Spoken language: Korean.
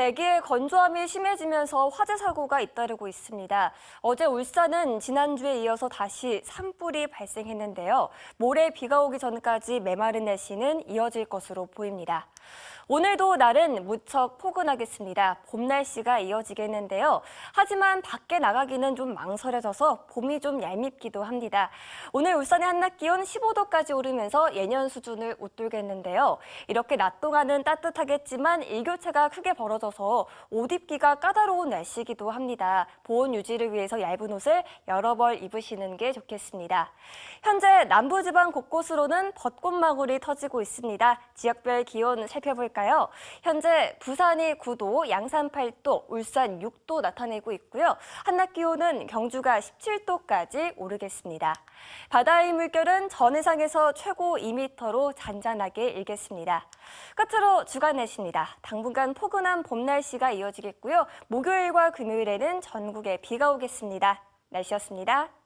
대기의 건조함이 심해지면서 화재 사고가 잇따르고 있습니다. 어제 울산은 지난주에 이어서 다시 산불이 발생했는데요. 모레 비가 오기 전까지 메마른 날씨는 이어질 것으로 보입니다. 오늘도 날은 무척 포근하겠습니다. 봄 날씨가 이어지겠는데요. 하지만 밖에 나가기는 좀 망설여져서 봄이 좀 얄밉기도 합니다. 오늘 울산의 한낮 기온 15도까지 오르면서 예년 수준을 웃돌겠는데요. 이렇게 낮 동안은 따뜻하겠지만 일교차가 크게 벌어져서 옷 입기가 까다로운 날씨이기도 합니다. 보온 유지를 위해서 얇은 옷을 여러 벌 입으시는 게 좋겠습니다. 현재 남부지방 곳곳으로는 벚꽃망울이 터지고 있습니다. 지역별 기온 살펴볼 까요? 현재 부산이 9도, 양산 8도, 울산 6도 나타내고 있고요. 한낮 기온은 경주가 17도까지 오르겠습니다. 바다의 물결은 전해상에서 최고 2m로 잔잔하게 일겠습니다. 끝으로 주간 날씨입니다. 당분간 포근한 봄 날씨가 이어지겠고요. 목요일과 금요일에는 전국에 비가 오겠습니다. 날씨였습니다.